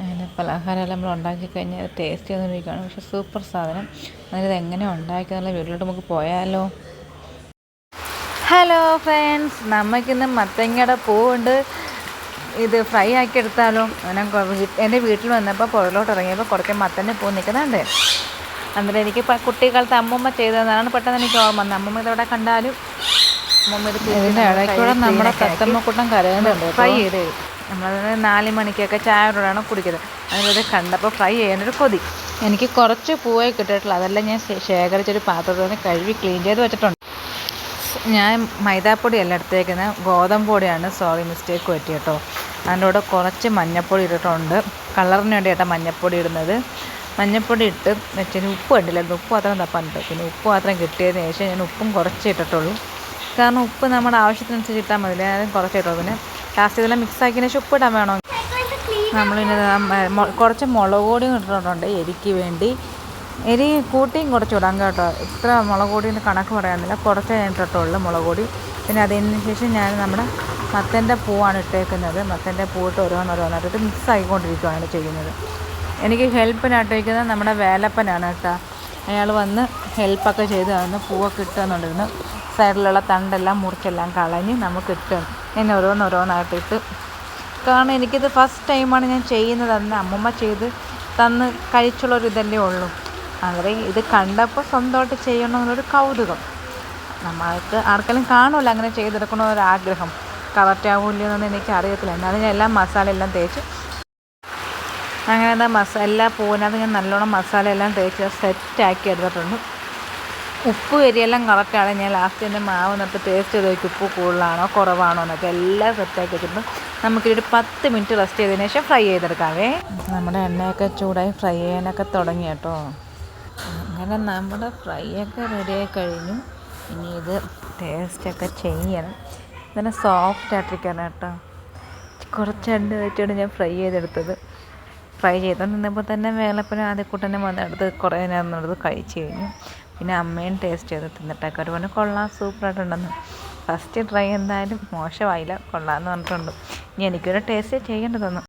അങ്ങനെ പലഹാരമെല്ലാം നമ്മൾ ഉണ്ടാക്കി കഴിഞ്ഞാൽ ടേസ്റ്റ് ചെയ്തുകൊണ്ടിരിക്കുകയാണ്. പക്ഷേ സൂപ്പർ സാധനം. അതായത് എങ്ങനെ ഉണ്ടാക്കിയെന്നുള്ള വീട്ടിലോട്ട് നമുക്ക് പോയാലോ. ഹലോ ഫ്രണ്ട്സ് നമുക്കിന്ന് മത്തങ്ങയുടെ പൂവുണ്ട്. ഇത് ഫ്രൈ ആക്കി എടുത്താലോ. ഞാൻ എന്റെ വീട്ടിൽ വന്നപ്പോൾ പുഴലോട്ട് ഇറങ്ങിയപ്പോൾ കുറച്ച് മത്തന്റെ പൂ നിൽക്കുന്നുണ്ട്. അന്നേരം എനിക്ക് കുട്ടിക്കാലത്ത് അമ്മമ്മ ചെയ്തതാണ് പെട്ടെന്ന് എനിക്ക് ഓർമ്മ വന്നത്. അമ്മമ്മ ഇതവിടെ കണ്ടാലും അമ്മമ്മ ഇത് ഇതിന്റെ ഇടയ്ക്കൂടെ നമ്മുടെ കത്തമ്മക്കൂട്ടം കരയുന്നുണ്ട് ഫ്രൈ ചെയ്ത് നമ്മളത് നാല് മണിക്കൊക്കെ ചായയോടാണ് കുടിക്കുന്നത്. അതിനത് കണ്ടപ്പോൾ ഫ്രൈ ചെയ്യാനൊരു കൊതി. എനിക്ക് കുറച്ച് പൂവേ കിട്ടിയിട്ടുള്ളൂ. അതെല്ലാം ഞാൻ ശേഖരിച്ചൊരു പാത്രത്തിൽ നിന്ന് കഴുകി ക്ലീൻ ചെയ്ത് വെച്ചിട്ടുണ്ട്. ഞാൻ മൈദാപ്പൊടിയല്ല എടുത്തേക്കുന്നത് ഗോതമ്പ് പൊടിയാണ്. സോറി മിസ്റ്റേക്ക് പറ്റി കേട്ടോ. അതിന്റെ കൂടെ കുറച്ച് മഞ്ഞൾപ്പൊടി ഇട്ടിട്ടുണ്ട്. കളറിന് വേണ്ടിയിട്ടാണ് മഞ്ഞൾപ്പൊടി ഇടുന്നത്. മഞ്ഞൾപ്പൊടി ഇട്ട് വെച്ചതിന് ഉപ്പ് കണ്ടില്ലായിരുന്നു ഉപ്പ് മാത്രം തപ്പാനുണ്ട് പിന്നെ ഉപ്പ് മാത്രം കിട്ടിയതിന് ശേഷം ഞാൻ ഉപ്പും കുറച്ച് ഇട്ടിട്ടുള്ളൂ. കാരണം ഉപ്പ് നമ്മുടെ ആവശ്യത്തിനനുസരിച്ച് ഇട്ടാൽ മതി. ഞാൻ കുറച്ച് ഇട്ടുള്ളൂ പിന്നെ ലാസ്റ്റ് ഇതെല്ലാം മിക്സ് ആക്കിയതിന് ശേഷം ഇടാൻ വേണോ? മൊ- കുറച്ച് മുളക് പൊടിയും ഇട്ടിട്ടുണ്ട്. എരിക്ക് വേണ്ടി. എരി കൂട്ടിയും കുറച്ച് ഇടാം കേട്ടോ. ഇത്ര മുളക് പൊടിന്റെ കണക്ക് പറയാനില്ല. കുറച്ചേ ഇട്ടിട്ടുള്ളൂ മുളക് പൊടി. പിന്നെ അതിന് ശേഷം ഞാൻ നമ്മുടെ മത്തന്റെ പൂവാണ് ഇട്ടേക്കുന്നത്. മത്തന്റെ പൂവിട്ട് ഓരോന്നോരോന്നായിട്ട് മിക്സ് ആക്കിക്കൊണ്ടിരിക്കുകയാണ് ചെയ്യുന്നത്. എനിക്ക് ഹെൽപ്പിനായിട്ട് വയ്ക്കുന്നത് നമ്മുടെ വേലപ്പനാണ് കേട്ടോ. അയാൾ വന്ന് ഹെൽപ്പൊക്കെ ചെയ്ത് തന്നു പൂവൊക്കെ ഇട്ടുന്നുണ്ടിരുന്നു സൈഡിലുള്ള തണ്ടെല്ലാം മുറിച്ചെല്ലാം കളഞ്ഞ് നമുക്ക് ഇട്ട് ഞാൻ ഓരോന്നോരോന്നായിട്ടിട്ട് കാരണം എനിക്കിത് ഫസ്റ്റ് ടൈമാണ് ഞാൻ ചെയ്യുന്നത് അന്ന് അമ്മമ്മ ചെയ്ത് തന്ന് കഴിച്ചുള്ളൊരിതല്ലേ ഉള്ളൂ. അന്നേരം ഇത് കണ്ടപ്പോൾ സ്വന്തമായിട്ട് ചെയ്യണമെന്നൊരു കൗതുകം. നമ്മൾക്ക് ആർക്കെങ്കിലും കാണുമല്ലോ അങ്ങനെ ചെയ്തെടുക്കണ ആഗ്രഹം. കറക്റ്റ് ആവില്ല എന്നൊന്നും എനിക്ക് അറിയത്തില്ല എന്നാലും ഞാൻ എല്ലാ മസാല എല്ലാം തേച്ച് അങ്ങനെ എന്താ മസാല എല്ലാ പൂവിനകത്ത് ഞാൻ നല്ലോണം മസാല എല്ലാം തേച്ച് സെറ്റാക്കി എടുത്തിട്ടുണ്ട്. ഉപ്പ് എരിയെല്ലാം കറക്റ്റാണ്. ഞാൻ ലാസ്റ്റ് എന്റെ മാവ് നട്ട് ടേസ്റ്റ് ചെയ്ത് നോക്കി ഉപ്പ് കൂടുതലാണോ കുറവാണോ എന്നൊക്കെ എല്ലാം സെറ്റാക്കി വെച്ചിട്ടുണ്ട്. നമുക്കിതൊരു പത്ത് മിനിറ്റ് റെസ്റ്റ് ചെയ്തതിന് ശേഷം ഫ്രൈ ചെയ്തെടുക്കാവേ. നമ്മുടെ എണ്ണയൊക്കെ ചൂടായി ഫ്രൈ ചെയ്യാനൊക്കെ തുടങ്ങി കേട്ടോ. അങ്ങനെ നമ്മുടെ ഫ്രൈ ഒക്കെ റെഡിയായി കഴിഞ്ഞു. ഇനി ഇത് ടേസ്റ്റൊക്കെ ചെയ്യണം. ഇതിനെ സോഫ്റ്റ് ആയിട്ടിരിക്കണം കേട്ടോ. കുറച്ച് എണ്ണ വെച്ചാണ് ഞാൻ ഫ്രൈ ചെയ്തെടുത്തത്. ഫ്രൈ ചെയ്തുകൊണ്ടിരുന്നപ്പോൾ തന്നെ വേലപ്പന ആദ്യ കൂട്ടനെ വന്നെടുത്ത് കുറേ നേരം എടുത്ത് കഴിച്ചു കഴിഞ്ഞു. പിന്നെ അമ്മയും ടേസ്റ്റ് ചെയ്ത് തിന്നിട്ടൊക്കെ ഒരു പറഞ്ഞു കൊള്ളാം സൂപ്പറായിട്ടുണ്ടെന്ന്. ഫസ്റ്റ് ട്രൈ എന്തായാലും മോശമായില്ല. കൊള്ളാമെന്ന് പറഞ്ഞിട്ടുണ്ട്. ഇനി എനിക്കൊരു ടേസ്റ്റ് ചെയ്യേണ്ടതൊന്നും.